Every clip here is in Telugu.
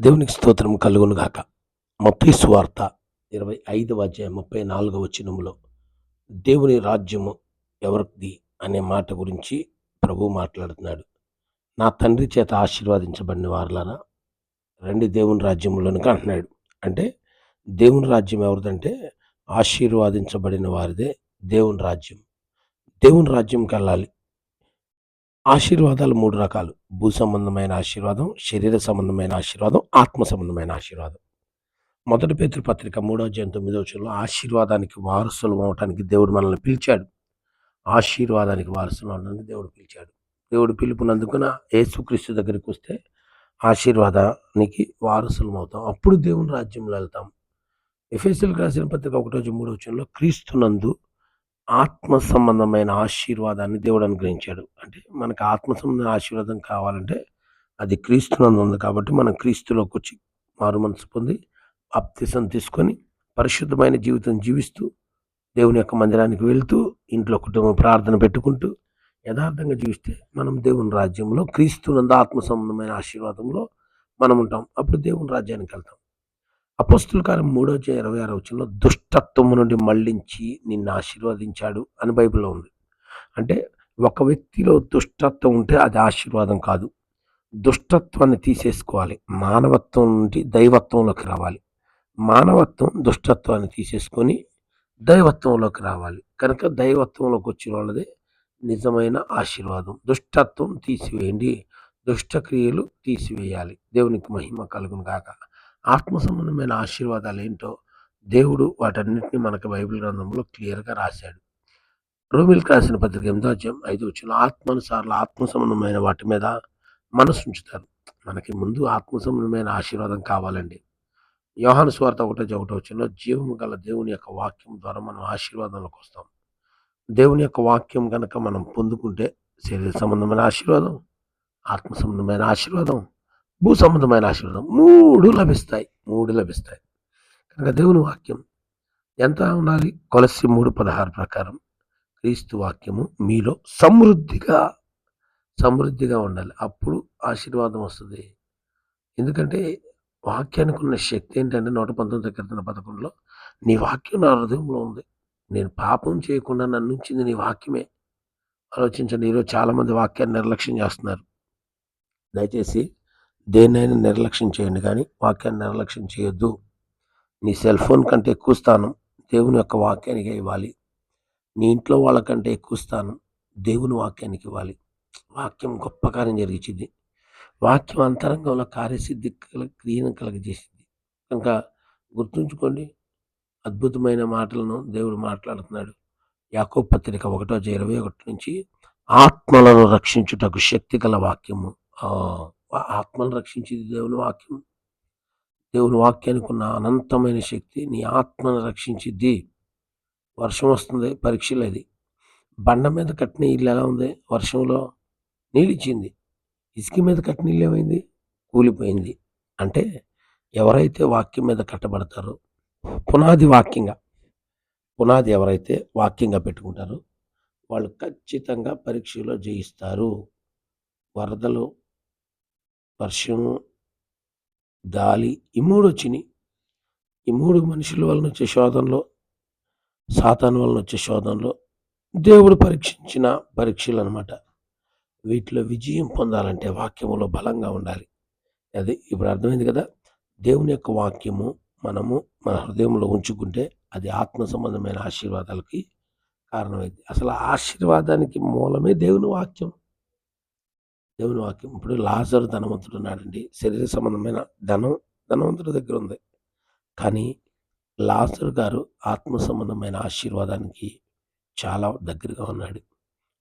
దేవునికి స్తోత్రం కలుగును గాక. మత్తయి సువార్త ఇరవై ఐదవ అధ్యాయం ముప్పై నాలుగవ వచనములో దేవుని రాజ్యము ఎవరిది అనే మాట గురించి ప్రభు మాట్లాడుతున్నాడు. నా తండ్రి చేత ఆశీర్వదించబడిన వారులారా రండి దేవుని రాజ్యములను అంటున్నాడు. అంటే దేవుని రాజ్యం ఎవరిదంటే ఆశీర్వాదించబడిన వారిదే దేవుని రాజ్యం. దేవుని రాజ్యంకి వెళ్ళాలి. ఆశీర్వాదాలు మూడు రకాలు. భూ సంబంధమైన ఆశీర్వాదం శరీర సంబంధమైన ఆశీర్వాదం ఆత్మ సంబంధమైన ఆశీర్వాదం. మొదటి పేతృపత్రిక మూడో అధ్యాయం తొమ్మిదో వచ్చంలో ఆశీర్వాదానికి వారసులు అవటానికి దేవుడు మనల్ని పిలిచాడు. ఆశీర్వాదానికి వారసులు అవడానికి దేవుడు పిలిచాడు. దేవుడు పిలుపునందుకున యేసుక్రీస్తు దగ్గరికి వస్తే ఆశీర్వాదానికి వారసులం అవుతాం. అప్పుడు దేవుని రాజ్యంలో వెళ్తాం. ఎఫ్ఎస్ఎల్కి రాసిన పత్రిక ఒకటో మూడో వచ్చంలో క్రీస్తునందు ఆత్మ సంబంధమైన ఆశీర్వాదాన్ని దేవుడు అనుగ్రహించాడు. అంటే మనకు ఆత్మ సంబంధమైన ఆశీర్వాదం కావాలంటే అది క్రీస్తునందు ఉంది కాబట్టి మనం క్రీస్తులోకి వచ్చి మారు మనసు పొంది అప్తిసం తీసుకొని పరిశుద్ధమైన జీవితం జీవిస్తూ దేవుని యొక్క మందిరానికి వెళ్తూ ఇంట్లో కుటుంబం ప్రార్థన పెట్టుకుంటూ యథార్థంగా జీవిస్తే మనం దేవుని రాజ్యంలో క్రీస్తునందు ఆత్మ సంబంధమైన ఆశీర్వాదంలో మనం ఉంటాం. అప్పుడు దేవుని రాజ్యానికి వెళ్తాం. అపోస్తుల కాలం మూడో అధ్యాయం ఇరవై ఆరో వచ్చిన దుష్టత్వము నుండి మళ్ళించి నిన్ను ఆశీర్వదించాడు అని బైబిల్లో ఉంది. అంటే ఒక వ్యక్తిలో దుష్టత్వం ఉంటే అది ఆశీర్వాదం కాదు. దుష్టత్వాన్ని తీసేసుకోవాలి. మానవత్వం నుండి దైవత్వంలోకి రావాలి. మానవత్వం దుష్టత్వాన్ని తీసేసుకొని దైవత్వంలోకి రావాలి. కనుక దైవత్వంలోకి వచ్చిన వాళ్ళదే నిజమైన ఆశీర్వాదం. దుష్టత్వం తీసివేయండి. దుష్టక్రియలు తీసివేయాలి. దేవునికి మహిమ కలుగును కాక ఆత్మ సంబంధమైన ఆశీర్వాదాలు ఏంటో దేవుడు వాటన్నిటిని మనకు బైబిల్ గ్రంథంలో క్లియర్గా రాశాడు. రోమిల్కి రాసిన పత్రిక ఎనిమిదో అధ్యాయం ఐదు వచ్చిన ఆత్మానుసార్లు ఆత్మ సంబంధమైన వాటి మీద మనసు ఉంచుతారు. మనకి ముందు ఆత్మ సంబంధమైన ఆశీర్వాదం కావాలండి. యోహాను స్వార్థ ఒకటో ఒకటో వచ్చిన జీవము గల దేవుని యొక్క వాక్యం ద్వారా మనం ఆశీర్వాదంలోకి వస్తాం. దేవుని యొక్క వాక్యం కనుక మనం పొందుకుంటే శరీర సంబంధమైన ఆశీర్వాదం ఆత్మ సంబంధమైన ఆశీర్వాదం భూ సంబంధమైన ఆశీర్వాదం మూడు లభిస్తాయి మూడు లభిస్తాయి. కనుక దేవుని వాక్యం ఎంత ఉండాలి? కొలసి మూడు పదహారు ప్రకారం క్రీస్తు వాక్యము మీలో సమృద్ధిగా సమృద్ధిగా ఉండాలి. అప్పుడు ఆశీర్వాదం వస్తుంది. ఎందుకంటే వాక్యానికి ఉన్న శక్తి ఏంటంటే నూట పంతొమ్మిది కీర్తన పదకొండులో నీ వాక్యం నా హృదయంలో ఉంది. నేను పాపం చేయకుండా నన్ను ఉంచింది నీ వాక్యమే. ఆలోచించండి ఈరోజు చాలామంది వాక్యాన్ని నిర్లక్ష్యం చేస్తున్నారు. దయచేసి దేన్నైనా నిర్లక్ష్యం చేయండి కానీ వాక్యాన్ని నిర్లక్ష్యం చేయొద్దు. నీ సెల్ ఫోన్ కంటే ఎక్కువ స్థానం దేవుని యొక్క వాక్యానికి ఇవ్వాలి. నీ ఇంట్లో వాళ్ళకంటే ఎక్కువ స్థానం దేవుని వాక్యానికి ఇవ్వాలి. వాక్యం గొప్ప కార్యం జరిగించింది. వాక్యం అంతరంగంలో కార్యసిద్ధి కల క్రియను కలగజేసింది. కనుక గుర్తుంచుకోండి అద్భుతమైన మాటలను దేవుడు మాట్లాడుతున్నాడు. యాకో పత్రిక ఒకటో ఇరవై ఒకటి నుంచి ఆత్మలను రక్షించుటకు శక్తి గల వాక్యము. ఆత్మను రక్షించేది దేవుని వాక్యం. దేవుని వాక్యానికి ఉన్న అనంతమైన శక్తి నీ ఆత్మను రక్షించిద్ది. వర్షం వస్తుంది పరీక్ష లేదు. బండ మీద కట్టిన ఇల్లు ఎలా ఉంది? వర్షంలో నీళ్ళిచ్చింది ఇసుక మీద కట్టిన ఇల్లు ఏమైంది? కూలిపోయింది. అంటే ఎవరైతే వాక్యం మీద కట్టబడతారో పునాది వాక్యంగా పునాది ఎవరైతే వాక్యంగా పెట్టుకుంటారో వాళ్ళు ఖచ్చితంగా పరీక్షలో జయిస్తారు. వరదలు వర్షం గాలి ఈ మూడు వచ్చినాయి. ఈ మూడు మనుషుల వలన వచ్చే శోధనలో సాతాన్ వలన వచ్చే శోధనలో దేవుడు పరీక్షించిన పరీక్షలు అనమాట వీటిలో విజయం పొందాలంటే వాక్యములో బలంగా ఉండాలి. అది ఇప్పుడు అర్థమైంది కదా? దేవుని యొక్క వాక్యము మనము మన హృదయంలో ఉంచుకుంటే అది ఆత్మ సంబంధమైన ఆశీర్వాదాలకి కారణమైంది. అసలు ఆశీర్వాదానికి మూలమే దేవుని వాక్యం. దేవుని వాక్యం. ఇప్పుడు లాజరు ధనవంతుడు ఉన్నాడండి శరీర సంబంధమైన ధనం ధనవంతుడి దగ్గర ఉంది. కానీ లాజరు గారు ఆత్మ సంబంధమైన ఆశీర్వాదానికి చాలా దగ్గరగా ఉన్నాడు.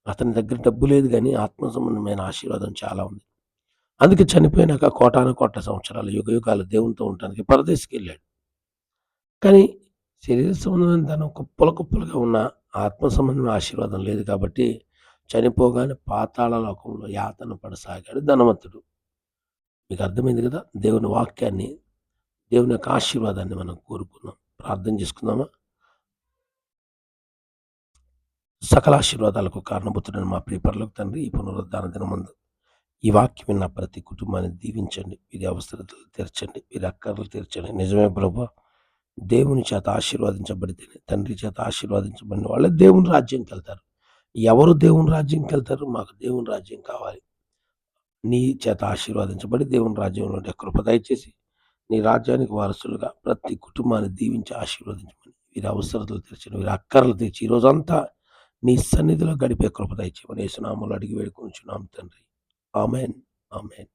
అతని దగ్గర డబ్బు లేదు కానీ ఆత్మ సంబంధమైన ఆశీర్వాదం చాలా ఉంది. అందుకే చనిపోయినాక కోటాను కోట సంవత్సరాలు యుగ యుగాలు దేవునితో ఉండటానికి పరదేశికి వెళ్ళాడు. కానీ శరీర సంబంధమైన ధనం కుప్పల కుప్పలుగా ఉన్న ఆత్మ సంబంధమైన ఆశీర్వాదం లేదు కాబట్టి చనిపోగానే పాతాళ లోకంలో యాతన పడసాగాడు ధనవంతుడు. మీకు అర్థమైంది కదా? దేవుని వాక్యాన్ని దేవుని యొక్క ఆశీర్వాదాన్ని మనం కోరుకున్నాం ప్రార్థన చేసుకుందామా? సకల ఆశీర్వాదాలకు కారణభూతుడని మా ప్రియపరులకు తండ్రి ఈ పునరుద్ధాన దినమందు ఈ వాక్యం విన్న ప్రతి కుటుంబాన్ని దీవించండి. వీరి అవసరతలు తీర్చండి. వీరి అక్కర్లు తీర్చండి. నిజమే ప్రభు దేవుని చేత ఆశీర్వదించబడితేనే తండ్రి చేత ఆశీర్వదించబడిన వాళ్ళే దేవుని రాజ్యంకి వెళ్తారు. ఎవరు దేవుని రాజ్యంకి వెళ్తారు? మాకు దేవుని రాజ్యం కావాలి. నీ చేత ఆశీర్వదించబడి దేవుని రాజ్యంలో ఉండే కృప దయచేసి నీ రాజ్యానికి వారసులుగా ప్రతి కుటుంబాన్ని దీవించి ఆశీర్వదించమని వీరి అవసరతలు తెరిచిన వీరి అక్కర్లు తీర్చి ఈ నీ సన్నిధిలో గడిపే కృప దయచేయమని యేసునామములో అడిగి వేడుకొనిచున్నాం తండ్రి. ఆమెన్. ఆమెన్.